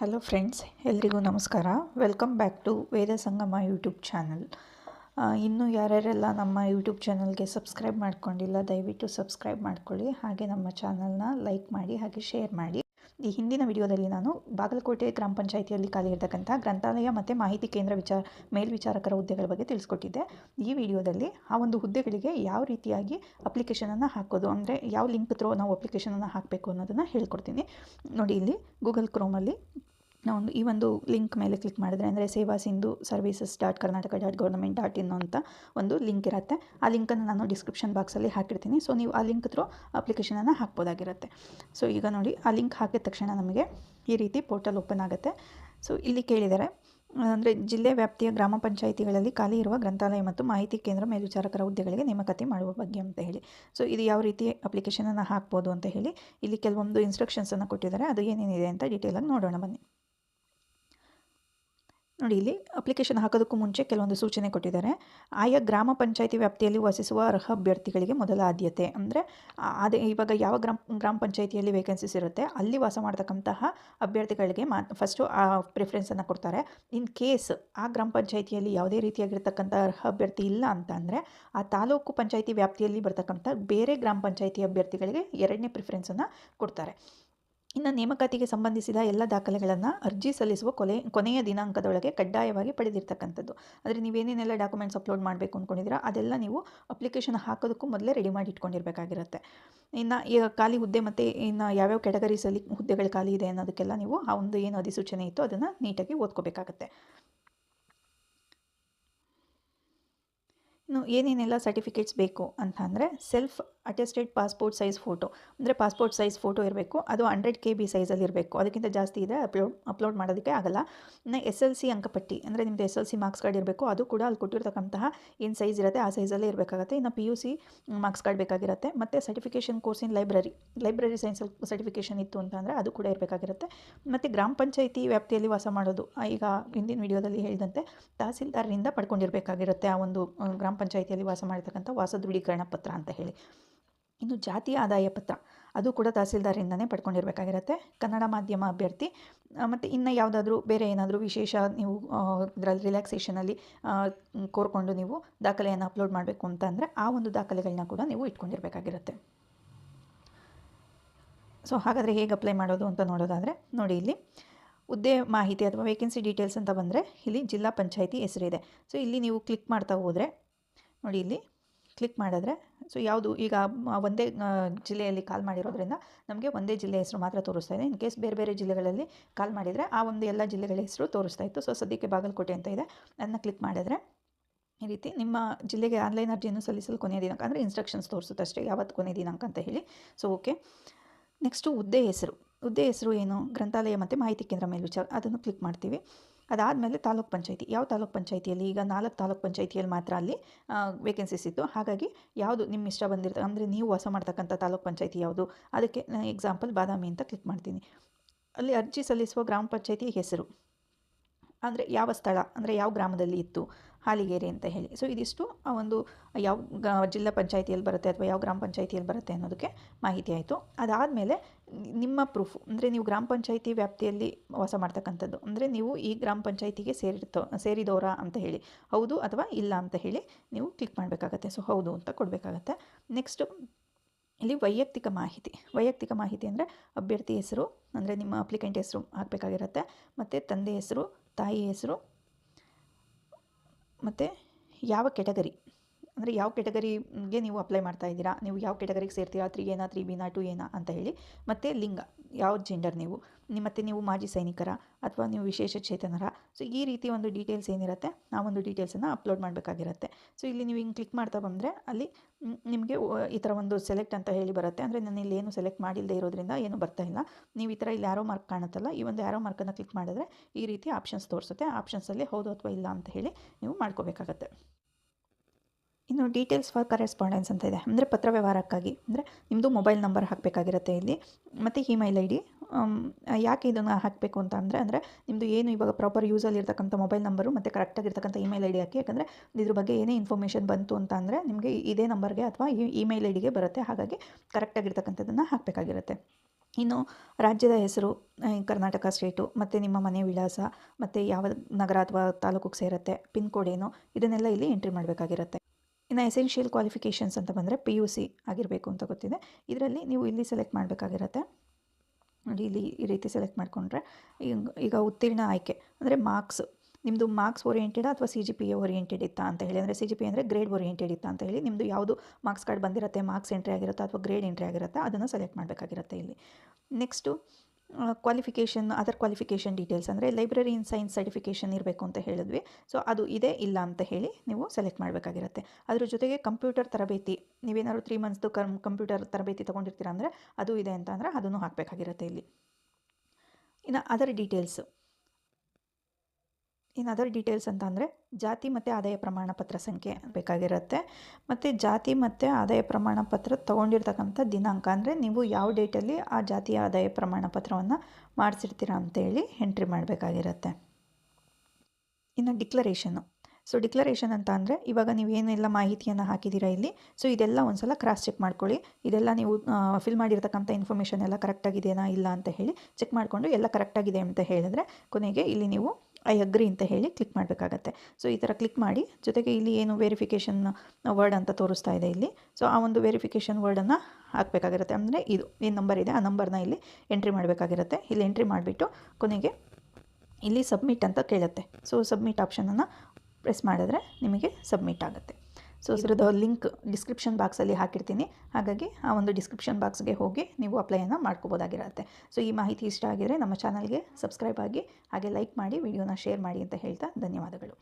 Hello friends ಎಲ್ರಿಗೂ ನಮಸ್ಕಾರ. Welcome back to Veda Sangama YouTube channel ಇನ್ನೂ ಯಾರ್ಯಾರೆಲ್ಲ ನಮ್ಮ ಯೂಟ್ಯೂಬ್ ಚಾನಲ್ಗೆ ಸಬ್ಸ್ಕ್ರೈಬ್ ಮಾಡ್ಕೊಂಡಿಲ್ಲ, ದಯವಿಟ್ಟು ಸಬ್ಸ್ಕ್ರೈಬ್ ಮಾಡ್ಕೊಳ್ಳಿ. ಹಾಗೆ ನಮ್ಮ ಚಾನಲ್ನ ಲೈಕ್ ಮಾಡಿ, ಹಾಗೆ ಶೇರ್ ಮಾಡಿ. ಈ ಹಿಂದಿನ ವಿಡಿಯೋದಲ್ಲಿ ನಾನು ಬಾಗಲಕೋಟೆ ಗ್ರಾಮ ಪಂಚಾಯಿತಿಯಲ್ಲಿ ಖಾಲಿ ಇರತಕ್ಕಂಥ ಗ್ರಂಥಾಲಯ ಮತ್ತು ಮಾಹಿತಿ ಕೇಂದ್ರ ವಿಚಾರ, ಮೇಲ್ವಿಚಾರಕರ ಹುದ್ದೆಗಳ ಬಗ್ಗೆ ತಿಳಿಸ್ಕೊಟ್ಟಿದ್ದೆ. ಈ ವಿಡಿಯೋದಲ್ಲಿ ಆ ಒಂದು ಹುದ್ದೆಗಳಿಗೆ ಯಾವ ರೀತಿಯಾಗಿ ಅಪ್ಲಿಕೇಶನನ್ನು ಹಾಕೋದು, ಅಂದರೆ ಯಾವ ಲಿಂಕ್ ತ್ರೋ ನಾವು ಅಪ್ಲಿಕೇಶನನ್ನು ಹಾಕಬೇಕು ಅನ್ನೋದನ್ನು ಹೇಳ್ಕೊಡ್ತೀನಿ. ನೋಡಿ, ಇಲ್ಲಿ ಗೂಗಲ್ ಕ್ರೋಮಲ್ಲಿ ನಾವೊಂದು ಈ ಒಂದು ಲಿಂಕ್ ಮೇಲೆ ಕ್ಲಿಕ್ ಮಾಡಿದ್ರೆ, ಅಂದರೆ Seva Sindhu services dot Karnataka dot government dot in ಅಂತ ಒಂದು ಲಿಂಕ್ ಇರುತ್ತೆ. ಆ ಲಿಂಕನ್ನು ನಾನು ಡಿಸ್ಕ್ರಿಪ್ಷನ್ ಬಾಕ್ಸಲ್ಲಿ ಹಾಕಿರ್ತೀನಿ ಸೊ ನೀವು ಆ ಲಿಂಕ್ ಥ್ರೂ ಅಪ್ಲಿಕೇಶನನ್ನು ಹಾಕ್ಬೋದಾಗಿರುತ್ತೆ. ಸೊ ಈಗ ನೋಡಿ, ಆ ಲಿಂಕ್ ಹಾಕಿದ ತಕ್ಷಣ ನಮಗೆ ಈ ರೀತಿ ಪೋರ್ಟಲ್ ಓಪನ್ ಆಗುತ್ತೆ. ಸೊ ಇಲ್ಲಿ ಕೇಳಿದ್ದಾರೆ ಅಂದರೆ ಜಿಲ್ಲೆ ವ್ಯಾಪ್ತಿಯ ಗ್ರಾಮ ಪಂಚಾಯಿತಿಗಳಲ್ಲಿ ಖಾಲಿ ಇರುವ ಗ್ರಂಥಾಲಯ ಮತ್ತು ಮಾಹಿತಿ ಕೇಂದ್ರ ಮೇಲ್ವಿಚಾರಕರ ಹುದ್ದೆಗಳಿಗೆ ನೇಮಕಾತಿ ಮಾಡುವ ಬಗ್ಗೆ ಅಂತ ಹೇಳಿ. ಸೊ ಇದು ಯಾವ ರೀತಿ ಅಪ್ಲಿಕೇಶನನ್ನು ಹಾಕ್ಬೋದು ಅಂತ ಹೇಳಿ, ಇಲ್ಲಿ ಕೆಲವೊಂದು ಇನ್ಸ್ಟ್ರಕ್ಷನ್ಸನ್ನು ಕೊಟ್ಟಿದ್ದಾರೆ. ಅದು ಏನೇನಿದೆ ಅಂತ ಡೀಟೇಲಾಗಿ ನೋಡೋಣ ಬನ್ನಿ. ನೋಡಿ, ಇಲ್ಲಿ ಅಪ್ಲಿಕೇಶನ್ ಹಾಕೋದಕ್ಕೂ ಮುಂಚೆ ಕೆಲವೊಂದು ಸೂಚನೆ ಕೊಟ್ಟಿದ್ದಾರೆ. ಆಯಾ ಗ್ರಾಮ ಪಂಚಾಯಿತಿ ವ್ಯಾಪ್ತಿಯಲ್ಲಿ ವಾಸಿಸುವ ಅರ್ಹ ಅಭ್ಯರ್ಥಿಗಳಿಗೆ ಮೊದಲ ಆದ್ಯತೆ. ಅಂದರೆ, ಅದೇ ಇವಾಗ ಯಾವ ಗ್ರಾಮ ಗ್ರಾಮ ಪಂಚಾಯಿತಿಯಲ್ಲಿ ವೇಕೆನ್ಸೀಸ್ ಇರುತ್ತೆ, ಅಲ್ಲಿ ವಾಸ ಮಾಡ್ತಕ್ಕಂತಹ ಅಭ್ಯರ್ಥಿಗಳಿಗೆ ಮಾ ಫಸ್ಟು ಆ ಪ್ರಿಫರೆನ್ಸನ್ನು ಕೊಡ್ತಾರೆ. ಇನ್ ಕೇಸ್ ಆ ಗ್ರಾಮ ಪಂಚಾಯಿತಿಯಲ್ಲಿ ಯಾವುದೇ ರೀತಿಯಾಗಿರ್ತಕ್ಕಂಥ ಅರ್ಹ ಅಭ್ಯರ್ಥಿ ಇಲ್ಲ ಅಂತ ಅಂದರೆ, ಆ ತಾಲೂಕು ಪಂಚಾಯಿತಿ ವ್ಯಾಪ್ತಿಯಲ್ಲಿ ಬರ್ತಕ್ಕಂಥ ಬೇರೆ ಗ್ರಾಮ ಪಂಚಾಯಿತಿ ಅಭ್ಯರ್ಥಿಗಳಿಗೆ ಎರಡನೇ ಪ್ರಿಫರೆನ್ಸನ್ನು ಕೊಡ್ತಾರೆ. ಇನ್ನು ನೇಮಕಾತಿಗೆ ಸಂಬಂಧಿಸಿದ ಎಲ್ಲ ದಾಖಲೆಗಳನ್ನು ಅರ್ಜಿ ಸಲ್ಲಿಸುವ ಕೊಲೆ, ಕೊನೆಯ ದಿನಾಂಕದೊಳಗೆ ಕಡ್ಡಾಯವಾಗಿ ಪಡೆದಿರ್ತಕ್ಕಂಥದ್ದು. ಅಂದರೆ ನೀವೇನೇನೆಲ್ಲ ಡಾಕ್ಯುಮೆಂಟ್ಸ್ ಅಪ್ಲೋಡ್ ಮಾಡಬೇಕು ಅಂದ್ಕೊಂಡಿದ್ದೀರಾ ಅದೆಲ್ಲ ನೀವು ಅಪ್ಲಿಕೇಶನ್ ಹಾಕೋದಕ್ಕೂ ಮೊದಲೇ ರೆಡಿ ಮಾಡಿ ಇಟ್ಕೊಂಡಿರಬೇಕಾಗಿರುತ್ತೆ. ಇನ್ನು ಈಗ ಖಾಲಿ ಹುದ್ದೆ ಮತ್ತು ಇನ್ನು ಯಾವ್ಯಾವ ಕ್ಯಾಟಗರೀಸಲ್ಲಿ ಹುದ್ದೆಗಳು ಖಾಲಿ ಇದೆ ಅನ್ನೋದಕ್ಕೆಲ್ಲ ನೀವು ಆ ಒಂದು ಏನು ಅಧಿಸೂಚನೆ ಇತ್ತು ಅದನ್ನು ನೀಟಾಗಿ ಓದ್ಕೋಬೇಕಾಗತ್ತೆ. ಇನ್ನು ಏನೇನೆಲ್ಲ ಸರ್ಟಿಫಿಕೇಟ್ಸ್ ಬೇಕು ಅಂತ ಅಂದರೆ self attested passport size photo ಅಂದರೆ ಪಾಸ್ಪೋರ್ಟ್ ಸೈಜ್ ಫೋಟೋ ಇರಬೇಕು, ಅದು ಹಂಡ್ರೆಡ್ ಕೆ ಬಿ ಸೈಜಲ್ಲಿ ಇರಬೇಕು. ಅದಕ್ಕಿಂತ ಜಾಸ್ತಿ ಇದೆ ಅಪ್ಲೋಡ್ ಅಪ್ಲೋಡ್ ಮಾಡೋದಕ್ಕೆ ಆಗಲ್ಲ. ಇನ್ನು ಎಸ್ ಎಲ್ ಸಿ ಅಂಕಪಟ್ಟಿ, ಅಂದರೆ ನಿಮ್ಮದು S L C marks card ಇರಬೇಕು, ಅದು ಕೂಡ ಅಲ್ಲಿ ಕೊಟ್ಟಿರ್ತಕ್ಕಂತಹ ಏನು ಸೈಜ್ ಇರುತ್ತೆ, ಆ ಸೈಜಲ್ಲೇ ಇರಬೇಕಾಗುತ್ತೆ. ಇನ್ನು P U C marks card ಬೇಕಾಗಿರುತ್ತೆ. ಮತ್ತು certification course in library library science certification ಇತ್ತು ಅಂತ ಅಂದರೆ ಅದು ಕೂಡ ಇರಬೇಕಾಗಿರುತ್ತೆ. ಮತ್ತು ಗ್ರಾಮ ಪಂಚಾಯಿತಿ ವ್ಯಾಪ್ತಿಯಲ್ಲಿ ವಾಸ ಮಾಡೋದು ಈಗ ಹಿಂದಿನ ವಿಡಿಯೋದಲ್ಲಿ ಹೇಳಿದಂತೆ ತಹಸೀಲ್ದಾರರಿಂದ ಪಡ್ಕೊಂಡಿರಬೇಕಾಗಿರುತ್ತೆ ಆ ಒಂದು ಗ್ರಾಮ ಪಂಚಾಯಿತಿಯಲ್ಲಿ ವಾಸ ಮಾಡಿರ್ತಕ್ಕಂಥ ವಾಸ ದೃಢೀಕರಣ ಪತ್ರ ಅಂತ ಹೇಳಿ. ಇನ್ನು ಜಾತಿ ಆದಾಯ ಪತ್ರ, ಅದು ಕೂಡ ತಹಸೀಲ್ದಾರಿಂದನೇ ಪಡ್ಕೊಂಡಿರಬೇಕಾಗಿರುತ್ತೆ. ಕನ್ನಡ ಮಾಧ್ಯಮ ಅಭ್ಯರ್ಥಿ ಮತ್ತು ಇನ್ನು ಯಾವುದಾದ್ರೂ ಬೇರೆ ಏನಾದರೂ ವಿಶೇಷ ನೀವು ಇದರಲ್ಲಿ ರಿಲ್ಯಾಕ್ಸೇಷನಲ್ಲಿ ಕೋರ್ಕೊಂಡು ನೀವು ದಾಖಲೆಯನ್ನು ಅಪ್ಲೋಡ್ ಮಾಡಬೇಕು ಅಂತ ಅಂದರೆ ಆ ಒಂದು ದಾಖಲೆಗಳನ್ನ ಕೂಡ ನೀವು ಇಟ್ಕೊಂಡಿರಬೇಕಾಗಿರುತ್ತೆ. ಸೊ, ಹಾಗಾದರೆ ಹೇಗೆ ಅಪ್ಲೈ ಮಾಡೋದು ಅಂತ ನೋಡೋದಾದರೆ, ನೋಡಿ ಇಲ್ಲಿ. ಹುದ್ದೆ ಮಾಹಿತಿ ಅಥವಾ ವೇಕೆನ್ಸಿ ಡೀಟೇಲ್ಸ್ ಅಂತ ಬಂದರೆ ಇಲ್ಲಿ ಜಿಲ್ಲಾ ಪಂಚಾಯಿತಿ ಹೆಸರಿದೆ. ಸೊ, ಇಲ್ಲಿ ನೀವು ಕ್ಲಿಕ್ ಮಾಡ್ತಾ ಹೋದರೆ, ನೋಡಿ ಇಲ್ಲಿ. ಕ್ಲಿಕ್ ಮಾಡಿದ್ರೆ ಸೊ ಯಾವುದು, ಈಗ ಒಂದೇ ಜಿಲ್ಲೆಯಲ್ಲಿ ಕಾಲ್ ಮಾಡಿರೋದ್ರಿಂದ ನಮಗೆ ಒಂದೇ ಜಿಲ್ಲೆ ಹೆಸರು ಮಾತ್ರ ತೋರಿಸ್ತಾ ಇದೆ. ಇನ್ ಕೇಸ್ ಬೇರೆ ಬೇರೆ ಜಿಲ್ಲೆಗಳಲ್ಲಿ ಕಾಲ್ ಮಾಡಿದರೆ ಆ ಒಂದು ಎಲ್ಲ ಜಿಲ್ಲೆಗಳ ಹೆಸರು ತೋರಿಸ್ತಾ ಇತ್ತು. ಸೊ ಸದ್ಯಕ್ಕೆ ಬಾಗಲಕೋಟೆ ಅಂತ ಇದೆ. ಅದನ್ನ ಕ್ಲಿಕ್ ಮಾಡಿದ್ರೆ ಈ ರೀತಿ ನಿಮ್ಮ ಜಿಲ್ಲೆಗೆ ಆನ್ಲೈನ್ ಅರ್ಜಿಯನ್ನು ಸಲ್ಲಿಸಲು ಕೊನೆಯ ದಿನಾಂಕ, ಅಂದರೆ ಇನ್ಸ್ಟ್ರಕ್ಷನ್ಸ್ ತೋರಿಸುತ್ತೆ ಅಷ್ಟೇ, ಯಾವತ್ತು ಕೊನೆಯ ದಿನಾಂಕ ಅಂತ ಹೇಳಿ. ಸೊ ಓಕೆ ನೆಕ್ಸ್ಟು ಹುದ್ದೆ ಹೆಸರು. ಹುದ್ದೆ ಹೆಸರು ಏನು? ಗ್ರಂಥಾಲಯ ಮತ್ತು ಮಾಹಿತಿ ಕೇಂದ್ರ ಮೇಲ್ವಿಚಾರ, ಅದನ್ನು ಕ್ಲಿಕ್ ಮಾಡ್ತೀವಿ. ಅದಾದಮೇಲೆ ತಾಲೂಕು ಪಂಚಾಯಿತಿ. ಯಾವ ತಾಲೂಕು ಪಂಚಾಯಿತಿಯಲ್ಲಿ? ಈಗ ನಾಲ್ಕು ತಾಲೂಕು ಪಂಚಾಯಿತಿಯಲ್ಲಿ ಮಾತ್ರ ಅಲ್ಲಿ ವೇಕೆನ್ಸೀಸ್ ಇತ್ತು ಹಾಗಾಗಿ ಯಾವುದು ನಿಮ್ಮ ಇಷ್ಟ ಬಂದಿರ್ತ ಅಂದರೆ ನೀವು ವಾಸ ಮಾಡ್ತಕ್ಕಂಥ ತಾಲೂಕು ಪಂಚಾಯಿತಿ ಯಾವುದು? ಅದಕ್ಕೆ ಎಕ್ಸಾಂಪಲ್ ಬಾದಾಮಿ ಅಂತ ಕ್ಲಿಕ್ ಮಾಡ್ತೀನಿ. ಅಲ್ಲಿ ಅರ್ಜಿ ಸಲ್ಲಿಸುವ ಗ್ರಾಮ ಪಂಚಾಯಿತಿ ಹೆಸರು. ಅಂದರೆ ಯಾವ ಸ್ಥಳ, ಅಂದರೆ ಯಾವ ಗ್ರಾಮದಲ್ಲಿ ಇತ್ತು? ಹಾಲಿಗೇರಿ ಅಂತ ಹೇಳಿ. ಸೊ ಇದಿಷ್ಟು, ಆ ಒಂದು ಯಾವ ಜಿಲ್ಲಾ ಪಂಚಾಯಿತಿಯಲ್ಲಿ ಬರುತ್ತೆ ಅಥವಾ ಯಾವ ಗ್ರಾಮ ಪಂಚಾಯಿತಿಯಲ್ಲಿ ಬರುತ್ತೆ ಅನ್ನೋದಕ್ಕೆ ಮಾಹಿತಿ ಆಯಿತು. ಅದಾದಮೇಲೆ, ನಿಮ್ಮ ಪ್ರೂಫ್ ಅಂದರೆ ನೀವು ಗ್ರಾಮ ಪಂಚಾಯಿತಿ ವ್ಯಾಪ್ತಿಯಲ್ಲಿ ವಾಸ ಮಾಡ್ತಕ್ಕಂಥದ್ದು, ಅಂದರೆ ನೀವು ಈ ಗ್ರಾಮ ಪಂಚಾಯಿತಿಗೆ ಸೇರಿರ್ತೋ, ಸೇರಿದವರಾ ಅಂತ ಹೇಳಿ. ಹೌದು ಅಥವಾ ಇಲ್ಲ ಅಂತ ಹೇಳಿ ನೀವು ಕ್ಲಿಕ್ ಮಾಡಬೇಕಾಗತ್ತೆ. ಸೊ ಹೌದು ಅಂತ ಕೊಡಬೇಕಾಗತ್ತೆ. ನೆಕ್ಸ್ಟು ಇಲ್ಲಿ ವೈಯಕ್ತಿಕ ಮಾಹಿತಿ. ವೈಯಕ್ತಿಕ ಮಾಹಿತಿ ಅಂದರೆ ಅಭ್ಯರ್ಥಿ ಹೆಸರು, ಅಂದರೆ ನಿಮ್ಮ ಅಪ್ಲಿಕೆಂಟ್ ಹೆಸರು ಹಾಕಬೇಕಾಗಿರುತ್ತೆ. ಮತ್ತು ತಂದೆ ಹೆಸರು, ತಾಯಿ ಹೆಸರು ಮತ್ತು ಯಾವ ಕೆಟಗರಿ ಅಂದರೆ ಯಾವ ಕೆಟಗರಿಗೆ ನೀವು ಅಪ್ಲೈ ಮಾಡ್ತಾ ಇದ್ದೀರಾ, ನೀವು ಯಾವ ಕೆಟಗರಿಗೆ ಸೇರ್ತೀರಾ ತ್ರೀ ಏನಾ ತ್ರೀ ಬಿನಾ ಟು ಏನಾ ಅಂತ ಹೇಳಿ. ಮತ್ತು ಲಿಂಗ, ಯಾವ ಜೆಂಡರ್ ನೀವು? ಮತ್ತು ನೀವು ಮಾಜಿ ಸೈನಿಕರ ಅಥವಾ ನೀವು ವಿಶೇಷ ಚೇತನರ? ಸೊ ಈ ರೀತಿ ಒಂದು ಡೀಟೇಲ್ಸ್ ಏನಿರುತ್ತೆ ಆ ಒಂದು ಡೀಟೇಲ್ಸನ್ನು ಅಪ್ಲೋಡ್ ಮಾಡಬೇಕಾಗಿರುತ್ತೆ. ಸೊ ಇಲ್ಲಿ ನೀವು ಹಿಂಗೆ ಕ್ಲಿಕ್ ಮಾಡ್ತಾ ಬಂದರೆ ಅಲ್ಲಿ ನಿಮಗೆ ಈ ಥರ ಒಂದು ಸೆಲೆಕ್ಟ್ ಅಂತ ಹೇಳಿ ಬರುತ್ತೆ. ಅಂದರೆ ನಾನು ಇಲ್ಲಿ ಏನು ಸೆಲೆಕ್ಟ್ ಮಾಡಿಲ್ಲದೆ ಇರೋದ್ರಿಂದ ಏನು ಬರ್ತಾ ಇಲ್ಲ. ನೀವು ಈ ಥರ ಇಲ್ಲಿ ಯಾರೋ ಮಾರ್ಕ್ ಕಾಣುತ್ತಲ್ಲ, ಈ ಒಂದು ಯಾರೋ ಮಾರ್ಕನ್ನು ಕ್ಲಿಕ್ ಮಾಡಿದ್ರೆ ಈ ರೀತಿ ಆಪ್ಷನ್ಸ್ ತೋರಿಸುತ್ತೆ. ಆಪ್ಷನ್ಸಲ್ಲಿ ಹೌದು ಅಥವಾ ಇಲ್ಲ ಅಂತ ಹೇಳಿ ನೀವು ಮಾಡ್ಕೋಬೇಕಾಗತ್ತೆ. ಇನ್ನು ಡೀಟೇಲ್ಸ್ ಫಾರ್ ಕರೆಸ್ಪಾಂಡೆನ್ಸ್ ಅಂತ ಇದೆ. ಅಂದರೆ ಪತ್ರ ವ್ಯವಹಾರಕ್ಕಾಗಿ. ಅಂದರೆ ನಿಮ್ಮದು ಮೊಬೈಲ್ ನಂಬರ್ ಹಾಕಬೇಕಾಗಿರುತ್ತೆ ಇಲ್ಲಿ. ಮತ್ತು ಇಮೇಲ್ ಐ ಡಿ ಯಾಕೆ ಇದನ್ನು ಹಾಕಬೇಕು ಅಂತ ಅಂದರೆ ಅಂದರೆ ನಿಮ್ಮದು ಏನು ಇವಾಗ ಪ್ರಾಪರ್ ಯೂಸಲ್ಲಿ ಇರ್ತಕ್ಕಂಥ ಮೊಬೈಲ್ ನಂಬರು ಮತ್ತು ಕರೆಕ್ಟಾಗಿರ್ತಕ್ಕಂಥ ಇಮೇಲ್ ಐ ಡಿ ಹಾಕಿ. ಯಾಕಂದರೆ ಇದ್ರ ಬಗ್ಗೆ ಏನೇ ಇನ್ಫಾರ್ಮೇಷನ್ ಬಂತು ಅಂತ ಅಂದರೆ ನಿಮಗೆ ಇದೇ ನಂಬರ್ಗೆ ಅಥವಾ ಈ ಇಮೇಲ್ ಐ ಡಿಗೆ ಬರುತ್ತೆ. ಹಾಗಾಗಿ ಕರೆಕ್ಟಾಗಿರ್ತಕ್ಕಂಥದ್ದನ್ನು ಹಾಕಬೇಕಾಗಿರುತ್ತೆ. ಇನ್ನು ರಾಜ್ಯದ ಹೆಸರು ಕರ್ನಾಟಕ ಸ್ಟೇಟು ಮತ್ತು ನಿಮ್ಮ ಮನೆ ವಿಳಾಸ, ಮತ್ತು ಯಾವ ನಗರ ಅಥವಾ ತಾಲೂಕಿಗೆ ಸೇರುತ್ತೆ ಪಿನ್ ಕೋಡ್ ಏನು, ಇದನ್ನೆಲ್ಲ ಇಲ್ಲಿ ಎಂಟ್ರಿ ಮಾಡಬೇಕಾಗಿರುತ್ತೆ. ಇನ್ನು ಎಸೆನ್ಷಿಯಲ್ ಕ್ವಾಲಿಫಿಕೇಷನ್ಸ್ ಅಂತ ಬಂದರೆ ಪಿ ಯು ಸಿ ಆಗಿರಬೇಕು ಅಂತ ಗೊತ್ತಿದೆ. ಇದರಲ್ಲಿ ನೀವು ಇಲ್ಲಿ ಸೆಲೆಕ್ಟ್ ಮಾಡಬೇಕಾಗಿರುತ್ತೆ. ನೋಡಿ, ಇಲ್ಲಿ ಈ ರೀತಿ ಸೆಲೆಕ್ಟ್ ಮಾಡಿಕೊಂಡ್ರೆ ಈಗ ಉತ್ತೀರ್ಣ ಆಯ್ಕೆ. ಅಂದರೆ ಮಾರ್ಕ್ಸ್ ನಿಮ್ಮದು ಮಾರ್ಕ್ಸ್ ಓರಿಯೆಂಟೆಡ್ ಅಥವಾ C G P A oriented ಇತ್ತಾ ಅಂತ ಹೇಳಿ. ಅಂದರೆ ಸಿ ಜಿ ಪಿ ಅಂದರೆ ಗ್ರೇಡ್ ಓರಿಯೆಂಟೆಡ್ ಇತ್ತಾ ಅಂತ ಹೇಳಿ ನಿಮ್ಮದು ಯಾವುದು ಮಾರ್ಕ್ಸ್ ಕಾರ್ಡ್ ಬಂದಿರುತ್ತೆ ಮಾರ್ಕ್ಸ್ ಎಂಟ್ರಿ ಆಗಿರುತ್ತೆ ಅಥವಾ ಗ್ರೇಡ್ ಎಂಟ್ರಿ ಆಗಿರುತ್ತೆ ಅದನ್ನು ಸೆಲೆಕ್ಟ್ ಮಾಡಬೇಕಾಗಿರುತ್ತೆ ಇಲ್ಲಿ. Next qualification other qualification details ಅಂದರೆ ಲೈಬ್ರರಿ ಇನ್ ಸೈನ್ಸ್ ಸರ್ಟಿಫಿಕೇಷನ್ ಇರಬೇಕು ಅಂತ ಹೇಳಿದ್ವಿ. ಸೊ ಅದು ಇದೆ, ಇಲ್ಲ ಅಂತ ಹೇಳಿ ನೀವು ಸೆಲೆಕ್ಟ್ ಮಾಡಬೇಕಾಗಿರುತ್ತೆ. ಅದ್ರ ಜೊತೆಗೆ ಕಂಪ್ಯೂಟರ್ ತರಬೇತಿ, ನೀವೇನಾದ್ರು ತ್ರೀ ಮಂತ್ಸ್ದು ಕಂ ಕಂಪ್ಯೂಟರ್ ತರಬೇತಿ ತೊಗೊಂಡಿರ್ತೀರ ಅಂದರೆ ಅದು ಇದೆ ಅಂತ ಅಂದರೆ ಅದನ್ನು ಹಾಕಬೇಕಾಗಿರುತ್ತೆ ಇಲ್ಲಿ. ಇನ್ನು ಅದರ್ ಡೀಟೇಲ್ಸು ಇನ್ನು ಅದರ್ ಡೀಟೇಲ್ಸ್ ಅಂತ ಅಂದರೆ ಜಾತಿ ಮತ್ತು ಆದಾಯ ಪ್ರಮಾಣ ಪತ್ರ ಸಂಖ್ಯೆ ಬೇಕಾಗಿರುತ್ತೆ. ಮತ್ತು ಜಾತಿ ಮತ್ತು ಆದಾಯ ಪ್ರಮಾಣ ಪತ್ರ ತೊಗೊಂಡಿರ್ತಕ್ಕಂಥ ದಿನಾಂಕ ಅಂದರೆ ನೀವು ಯಾವ ಡೇಟಲ್ಲಿ ಆ ಜಾತಿಯ ಆದಾಯ ಪ್ರಮಾಣ ಪತ್ರವನ್ನು ಮಾಡಿಸಿರ್ತೀರ ಅಂತೇಳಿ ಎಂಟ್ರಿ ಮಾಡಬೇಕಾಗಿರುತ್ತೆ. ಇನ್ನು ಡಿಕ್ಲರೇಷನು ಸೊ ಡಿಕ್ಲರೇಷನ್ ಅಂತ ಅಂದರೆ ಇವಾಗ ನೀವು ಏನೆಲ್ಲ ಮಾಹಿತಿಯನ್ನು ಹಾಕಿದ್ದೀರಾ ಇಲ್ಲಿ? ಸೊ ಇದೆಲ್ಲ ಒಂದು ಸಲ ಕ್ರಾಸ್ ಚೆಕ್ ಮಾಡ್ಕೊಳ್ಳಿ. ಇದೆಲ್ಲ ನೀವು ಫಿಲ್ ಮಾಡಿರ್ತಕ್ಕಂಥ ಇನ್ಫಾರ್ಮೇಷನ್ ಎಲ್ಲ ಕರೆಕ್ಟಾಗಿದೆಯಾ ಇಲ್ಲ ಅಂತ ಹೇಳಿ ಚೆಕ್ ಮಾಡಿಕೊಂಡು ಎಲ್ಲ ಕರೆಕ್ಟಾಗಿದೆ ಅಂತ ಹೇಳಿದ್ರೆ ಕೊನೆಗೆ ಇಲ್ಲಿ ನೀವು ಐ ಅಗ್ರಿ ಅಂತ ಹೇಳಿ ಕ್ಲಿಕ್ ಮಾಡಬೇಕಾಗತ್ತೆ. ಸೊ ಈ ಥರ ಕ್ಲಿಕ್ ಮಾಡಿ, ಜೊತೆಗೆ ಇಲ್ಲಿ ಏನು ವೆರಿಫಿಕೇಷನ್ ವರ್ಡ್ ಅಂತ ತೋರಿಸ್ತಾ ಇದೆ ಇಲ್ಲಿ. ಸೊ ಆ ಒಂದು ವೆರಿಫಿಕೇಷನ್ ವರ್ಡನ್ನು ಹಾಕಬೇಕಾಗಿರುತ್ತೆ. ಅಂದರೆ ಇದು ಏನು ನಂಬರ್ ಇದೆ, ಆ ನಂಬರ್ನ ಇಲ್ಲಿ ಎಂಟ್ರಿ ಮಾಡಬೇಕಾಗಿರುತ್ತೆ. ಇಲ್ಲಿ ಎಂಟ್ರಿ ಮಾಡಿಬಿಟ್ಟು ಕೊನೆಗೆ ಇಲ್ಲಿ ಸಬ್ಮಿಟ್ ಅಂತ ಕೇಳುತ್ತೆ. ಸೊ ಸಬ್ಮಿಟ್ ಆಪ್ಷನನ್ನು ಪ್ರೆಸ್ ಮಾಡಿದ್ರೆ ನಿಮಗೆ ಸಬ್ಮಿಟ್ ಆಗುತ್ತೆ. ಸೊ ಇದ್ರದ್ದು ಲಿಂಕ್ ಡಿಸ್ಕ್ರಿಪ್ಷನ್ ಬಾಕ್ಸಲ್ಲಿ ಹಾಕಿರ್ತೀನಿ. ಹಾಗಾಗಿ ಆ ಒಂದು ಡಿಸ್ಕ್ರಿಪ್ಷನ್ ಬಾಕ್ಸ್ಗೆ ಹೋಗಿ ನೀವು ಅಪ್ಲೈಯನ್ನು ಮಾಡ್ಕೋಬೋದಾಗಿರುತ್ತೆ. ಸೊ ಈ ಮಾಹಿತಿ ಇಷ್ಟ ಆಗಿದರೆ ನಮ್ಮ ಚಾನಲ್ಗೆ ಸಬ್ಸ್ಕ್ರೈಬ್ ಆಗಿ ಹಾಗೆ ಲೈಕ್ ಮಾಡಿ ವಿಡಿಯೋನ ಶೇರ್ ಮಾಡಿ ಅಂತ ಹೇಳ್ತಾ ಧನ್ಯವಾದಗಳು.